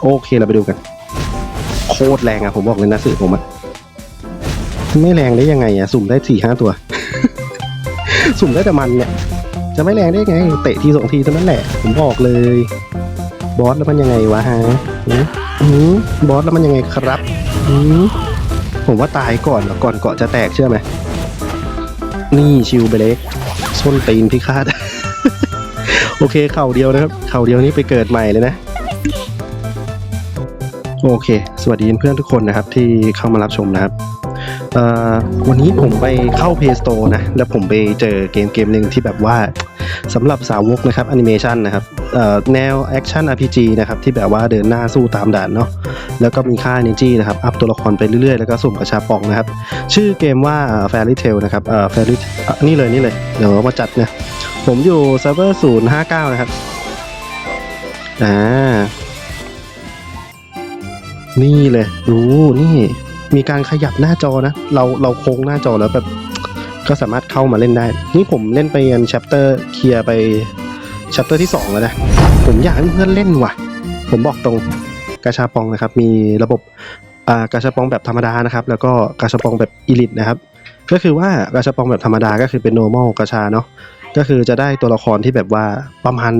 โอเคเราไปดูกัน โคตรแรงอะผมบอกเลยนะสื่อผมอะไม่แรงได้ยังไงอะสุ่มได้สี่ห้าตัว สุ่มได้แต่มันเนี่ย จะไม่แรงได้ไง เตะทีสองทีเท่านั้นแหละ ผมบอกเลย บอสแล้วมันยังไงวะฮะบอสแล้วมันยังไงครับผมว่าตายก่อนก่อนเกาะจะแตกเชื่อไหมนี่ชิวไปเล็กส้นตีนพิฆาตโอเคเข่าเดียวนะครับ เข่าเดียวนี้ไปเกิดใหม่เลยนะ โอเค สวัสดีเพื่อนทุกคนนะครับที่เข้ามารับชมนะครับวันนี้ผมไปเข้า Play Store นะ แล้วผมไปเจอเกมเกมหนึ่งที่แบบว่าสำหรับสาวกนะครับแอนิเมชันนะครับแนวแอคชั่น RPG นะครับที่แบบว่าเดินหน้าสู้ตามด่านเนาะแล้วก็มีค่า Energy นะครับอัพตัวละครไปเรื่อยๆ แล้วก็สุ่มกระชาปองนะครับ ชื่อเกมว่า Fairy Tail นะครับ Fairy นี่เลยนี่เลย เดี๋ยวมาจัดนะ ผมอยู่เซิร์ฟเวอร์059นะครับอ่า นี่เลยดูนี่ มีการขยับหน้าจอนะ เราเราโค้งหน้าจอแล้วแบบก็สามารถเข้ามาเล่นได้ นี่ผมเล่นไปยันชัปเตอร์เคลียร์ไปชัปเตอร์ที่สองแล้วนะ ผมอยากให้เพื่อนเล่นว่ะ ผมบอกตรงกาชาปองนะครับ มีระบบกาชาปองแบบธรรมดานะครับ แล้วก็กาชาปองแบบอีลิทนะครับ ก็คือว่ากาชาปองแบบธรรมดาก็คือเป็น normal กาชาเนาะก็คือจะได้ตัวละครที่แบบว่าประมาณ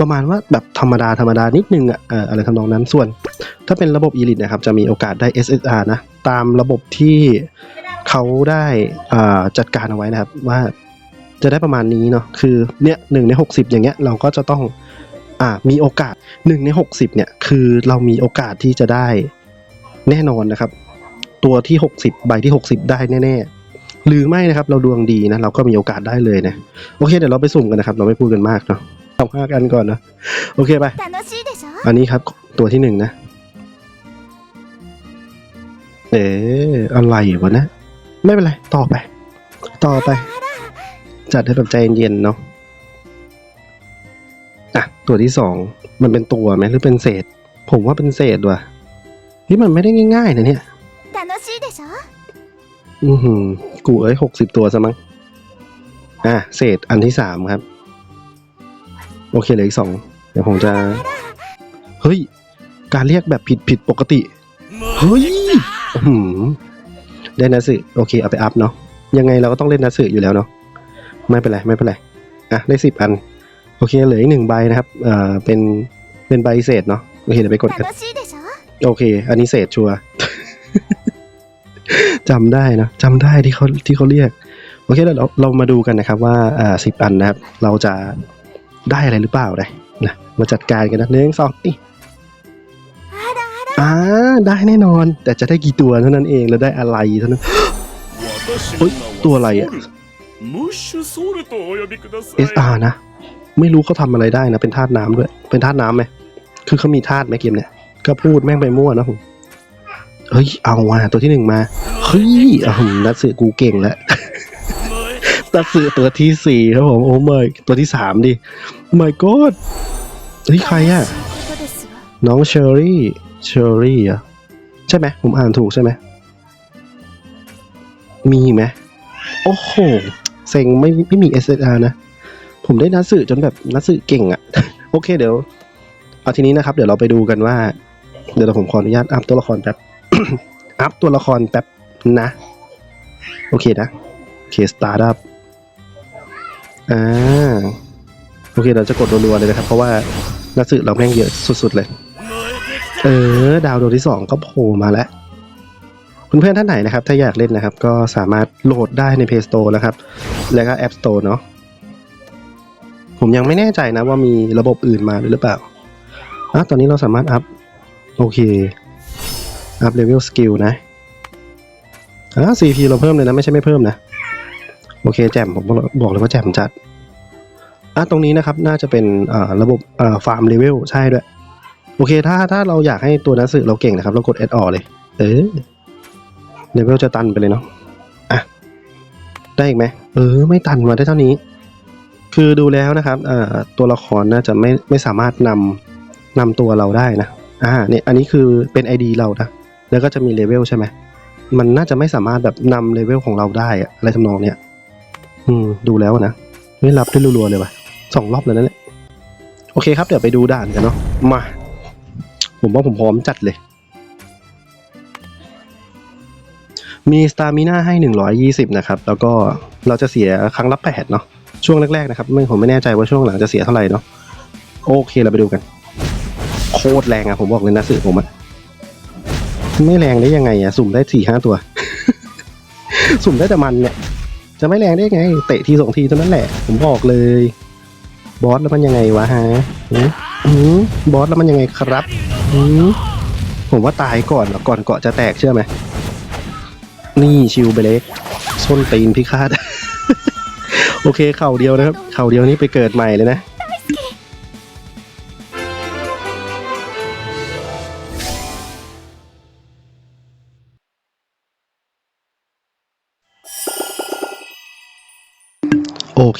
ประมาณว่าแบบธรรมดาธรรมดานิดนึงอะเอ่ออะไรทำนองนั้นส่วน ถ้าเป็นระบบ Elite นะครับจะมีโอกาสได้ SSR นะ ตามระบบที่เขาได้อ่าจัดการเอาไว้นะครับว่าจะได้ประมาณนี้เนาะคือเนี่ยหนึ่งในหกสิบอย่างเงี้ยเราก็จะต้องอ่ามีโอกาสหนึ่งในหกสิบเนี่ยคือเรามีโอกาสที่จะได้แน่นอนนะครับ ตัวที่หกสิบใบที่หกสิบได้แน่ ๆ หรือไม่นะครับเราดวงดีนะเราก็มีโอกาสได้เลยนะโอเคเดี๋ยวเราไปสุ่มกันนะครับ เราไม่พูดกันมากเนาะ เอาห้ากันก่อนนะโอเคไป 楽しいでしょ อันนี้ครับตัวที่หนึ่งนะ เอ๋อะไรวะนะ ไม่เป็นไร ต่อไป ต่อไป จัดให้แบบใจเย็นๆเนาะอ่ะ ตัวที่สองมันเป็นตัวไหมหรือเป็นเศษ ผมว่าเป็นเศษว่ะที่มันไม่ได้ง่ายๆนะเนี่ย 楽しいでしょ อือหือ กูเอ้ยหกสิบตัวซะมั้ง อ่ะ เศษอันที่สามครับ โอเคเหลืออีกสองเดี๋ยวผมจะ เฮ้ย การเรียกแบบผิดผิดปกติ เฮ้ยหืมได้นัสึโอเคเอาไปอัพเนาะยังไงเราก็ต้องเล่นนัสึอยู่แล้วเนาะไม่เป็นไรไม่เป็นไรอะได้สิบอัน โอเคเหลืออีกหนึ่งใบนะครับเอ่อเป็นเป็นใบเศษเนาะโอเคเดี๋ยวไปกดกันโอเค อันนี้เศษชัวจำได้นะจำได้ที่เขาที่เขาเรียก โอเคเรวเรามาดูกันนะครับว่าอ่าสิบอันนะครับ เราจะ ได้อะไรหรือเปล่าเลยนะมาจัดการกันนะหนึ่งสองนี่อ่าได้แน่นอน แต่จะได้กี่ตัวเท่านั้นเองแล้วได้อะไรเท่านั้นเฮ้ยตัวอะไรอะ SR นะ ไม่รู้เขาทำอะไรได้นะ เป็นธาตุน้ำด้วย เป็นธาตุน้ำไหมคือเขามีธาตุไหมเกมเนี่ย ก็พูดแม่งไปมั่วนะผมเฮ้ย เอาว่ะตัวที่หนึ่งมา เฮ้ยอะนัดเสือกูเก่งแล้ว นั่สื่อตัวที่สี่ครับผม โอ้เม่ตัวที่สามดิไม่กดเฮ้ยใครอะน้องเชอรี่เชอรี่อะใช่ไหมผมอ่านถูกใช่ไหมมีไหมโอ้โหเซ็งไม่ไม่มี SSR นะ ผมได้นัดสื่อจนแบบนัดสื่อเก่งอะโอเคเดี๋ยวเอาทีนี้นะครับ เดี๋ยวเราไปดูกันว่า เดี๋ยวผมขออนุญาตอัพตัวละครแป๊บอัพตัวละครแป๊บนะ โอเคนะ โอเคสตาร์ทอัพ อ่าโอเคเราจะกดรัวๆเลยนะครับ เพราะว่านักสืบเราแม่งเยอะสุดๆเลย เออ ดาวดวงที่สองก็โผล่มาแล้วเพื่อนๆท่านไหนนะครับ ถ้าอยากเล่นนะครับ ก็สามารถโหลดได้ใน Play Store นะครับ แล้วก็ App Store เนาะผมยังไม่แน่ใจนะว่ามีระบบอื่นมาหรือเปล่าอะตอนนี้เราสามารถอัพ โอเค อัพเลเวลสกิลนะอะ CP เราเพิ่มเลยนะ ไม่ใช่ไม่เพิ่มนะ โอเคแจ่มผมบอกเลยว่าแจ่มจัดอะตรงนี้นะครับน่าจะเป็นระบบฟาร์มเลเวลใช่ด้วย โอเคถ้าถ้าเราอยากให้ตัวนักสืบเราเก่งนะครับ เรากด add on เลย เออเลเวลจะตันไปเลยเนาะอะได้อีกไหมเออ ไม่ตันมาได้เท่านี้ คือดูแล้วนะครับตัวละครน่าจะไม่ไม่สามารถนำนำตัวเราได้นะอ่าเนี่ยอันนี้คือเป็น ID เรานะแล้วก็จะมีเลเวลใช่ไหมมันน่าจะไม่สามารถแบบนำเลเวลของเราได้อะอะไรทำนองเนี้ย อืมดูแล้วนะไม่รับได้รัวๆเลยว่ะสองรอบแล้วนั่นแหละโอเคครับเดี๋ยวไปดูด่านกันเนาะมา ผมว่าผมพร้อมจัดเลย มีสตามิน่าให้ 120 นะครับ แล้วก็เราจะเสียครั้งละ8เนาะช่วงแรกๆนะครับไม่ผมไม่แน่ใจว่าช่วงหลังจะเสียเท่าไหร่เนาะโอเคเราไปดูกัน โคตรแรงอะผมบอกเลยนะสื่อผมอะไม่แรงได้ยังไงอะสุ่มได้สี่ห้าตัว สุ่มได้แต่มันเนี่ย จะไม่แรงได้ไง เตะทีสองทีเท่านั้นแหละ ผมบอกเลย บอสแล้วมันยังไงวะฮะหืมบอสแล้วมันยังไงครับหืมผมว่าตายก่อนก่อนเกาะจะแตกเชื่อไหมนี่ชิวไปเล็กส้นตีนพิฆาต โอเคเข่าเดียวนะครับ เข่าเดียวนี้ไปเกิดใหม่เลยนะ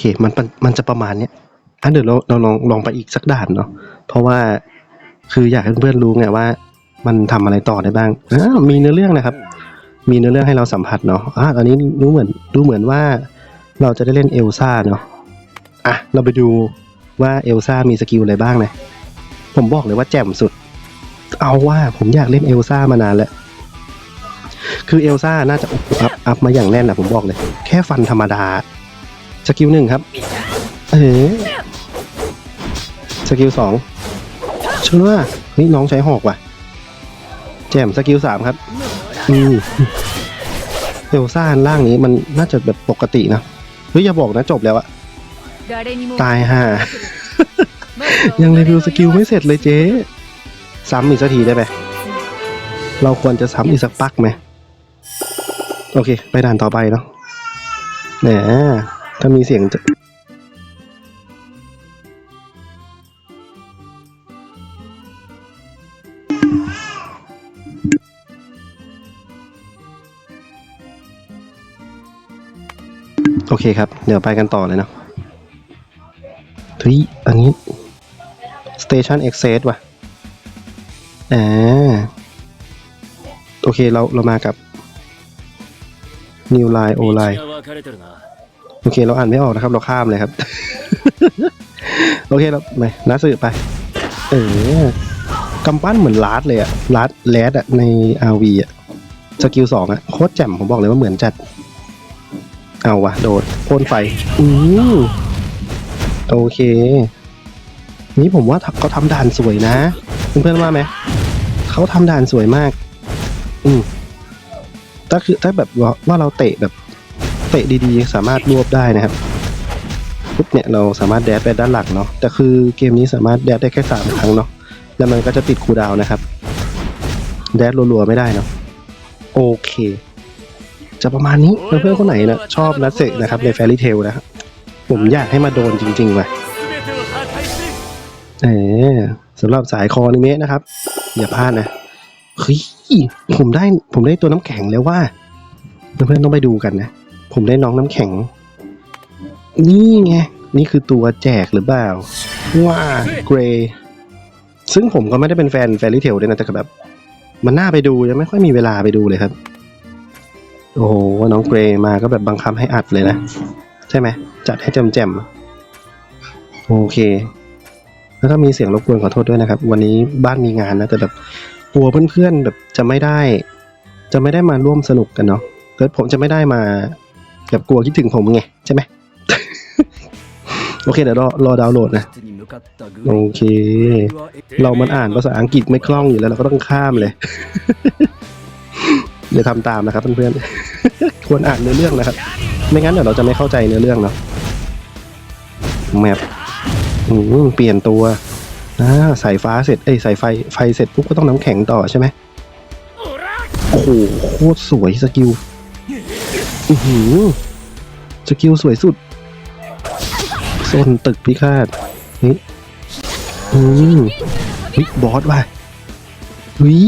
เค มันมันจะประมาณเนี้ยอะเดี๋ยวเราเราลองลองไปอีกสักด่านเนาะเพราะว่าคืออยากให้เพื่อนรู้ไงว่า มันทำอะไรต่อได้บ้างอ่ามีเนื้อเรื่องนะครับ มีเนื้อเรื่องให้เราสัมผัสเนาะอะตอนนี้รู้เหมือนรู้เหมือนว่าเราจะได้เล่นเอลซ่าเนาะอะเราไปดูว่าเอลซ่ามีสกิลอะไรบ้างนะผมบอกเลยว่าแจ่มสุด เอาว่าผมอยากเล่นเอลซ่ามานานแล้วคือเอลซ่าน่าจะอัพอัพมาอย่างแน่นนะผมบอกเลย แค่ฟันธรรมดา สกิลหนึ่งครับ เออสกิลสองเชื่อว่าเฮ้ยน้องใช้หอกว่ะ แจ่มสกิลสามครับ อืมเอลซ่าอันล่างนี้มันน่าจะแบบปกตินะเฮ้ยอย่าบอกนะจบแล้วอะตายห่า ยังรีวิวสกิลไม่เสร็จเลยเจ๊ ซ้ำอีกสักทีได้ไหมเราควรจะซ้ำอีกสักปักไหม โอเค ไปด่านต่อไปเนาะแหม ถ้ามีเสียงจะโอเคครับ เดี๋ยวไปกันต่อเลยเนาะทุยอันนี้ Station Access ว่ะอ่าโอเคเราเรามากับ New Line O Line โอเค เราอ่านไม่ออกนะครับ เราข้ามเลยครับ โอเคเราไปนัดสื่อไป เออกำปั้นเหมือนลาดเลยอะลาดแรดอะใน RV อะสกิลสองอะโคตรแจ่มผมบอกเลยว่าเหมือนจัด เอาวะโดดพ่นไฟอือโอเค นี่ผมว่าเขาทำด่านสวยนะ เพื่อนๆว่าไหมเขาทำด่านสวยมาก อืมถ้าคือถ้าแบบว่าเราเตะแบบ เตะดีๆ สามารถรวบได้นะครับปุ๊บเนี่ยเราสามารถแดดไปด้านหลังเนาะแต่คือเกมนี้สามารถแดดได้แค่สามครั้งเนาะแล้วมันก็จะติดคูดาวนะครับ แดดรัวๆไม่ได้เนาะโอเค จะประมาณนี้เพื่อนๆคนไหนนะชอบนัดเซกนะครับในแฟรี่เทลนะผมอยากให้มาโดนจริงๆว่ะเออสำหรับสายคอนิเมะนะครับ อย่าพลาดนะเฮ้ยผมได้ผมได้ตัวน้ำแข็งแล้วว่าเพื่อนๆต้องไปดูกันนะ ผมได้น้องน้ำแข็ง นี่ไง นี่คือตัวแจกหรือเปล่า ว้าเกรย์ซึ่งผมก็ไม่ได้เป็นแฟนแฟรี่เทลด้วยนะ แต่แบบ มันน่าไปดูยังไม่ค่อยมีเวลาไปดูเลยครับ โอ้โห น้องเกรย์มาก็แบบบังคับให้อัดเลยนะ ใช่ไหม จัดให้แจ่มๆโอเค แล้วถ้ามีเสียงรบกวนขอโทษด้วยนะครับ วันนี้บ้านมีงานนะ แต่แบบกลัวเพื่อนๆแบบจะไม่ได้ จะไม่ได้มาร่วมสนุกกันเนาะแล้วผมจะไม่ได้มา แบบกลัวคิดถึงผมไงใช่ไหมโอเคเดี๋ยวรอรอดาวน์โหลดนะ โอเค เรามันอ่านภาษาอังกฤษไม่คล่องอยู่แล้วเราก็ต้องข้ามเลย เดี๋ยวทำตามนะครับเพื่อนๆ ควรอ่านเนื้อเรื่องนะครับ ไม่งั้นเดี๋ยวเราจะไม่เข้าใจเนื้อเรื่องเนาะแมปเปลี่ยนตัวนะสายฟ้าเสร็จ เอ้ยสายไฟไฟเสร็จปุ๊บก็ต้องน้ำแข็งต่อใช่ไหมโอ้โหโคตรสวยสกิล อือหือสกิลสวยสุดโซนตึกพิฆาตเฮ้ยอืมเฮ้ยบอสว่ะวิ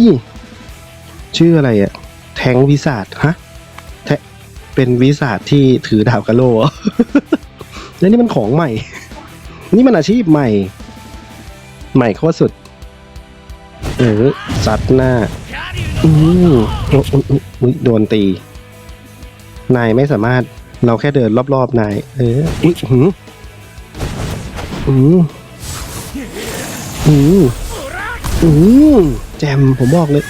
ชื่ออะไรอะแทงวิสาดฮะแทเป็นวิสาดที่ถือดาบกะโหลแล้วนี่มันของใหม่ นี่มันอาชีพใหม่ ใหม่โคตรสุด เออซัดหน้า อืมโอ้โอ้โอ้อุ๊ยโดนตี นายไม่สามารถเราแค่เดินรอบๆนาย เอออุ้ยหืมอืมอืมอืมแจมผมบอกเลย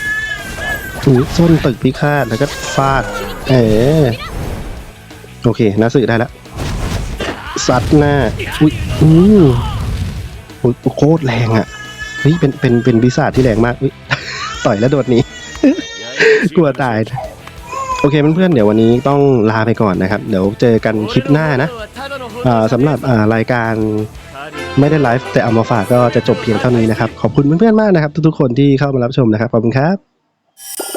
อือส้นตึกพิฆาตแล้วก็ฟาด เออโอเคนาสึได้แล้วซัดหน้าอุ้ยอืมโอ้ยโคตรแรงอะเฮ้ยเป็นเป็นเป็นปีศาที่แรงมากอุ๊ยต่อยแล้วโดดนี้ กลัวตาย โอเคเพื่อนๆเดี๋ยววันนี้ต้องลาไปก่อนนะครับ เดี๋ยวเจอกันคลิปหน้านะสำหรับรายการไม่ได้ไลฟ์แต่เอามาฝากก็จะจบเพียงเท่านี้นะครับ ขอบคุณเพื่อนๆมากนะครับ ทุกๆคนที่เข้ามารับชมนะครับ ขอบคุณครับ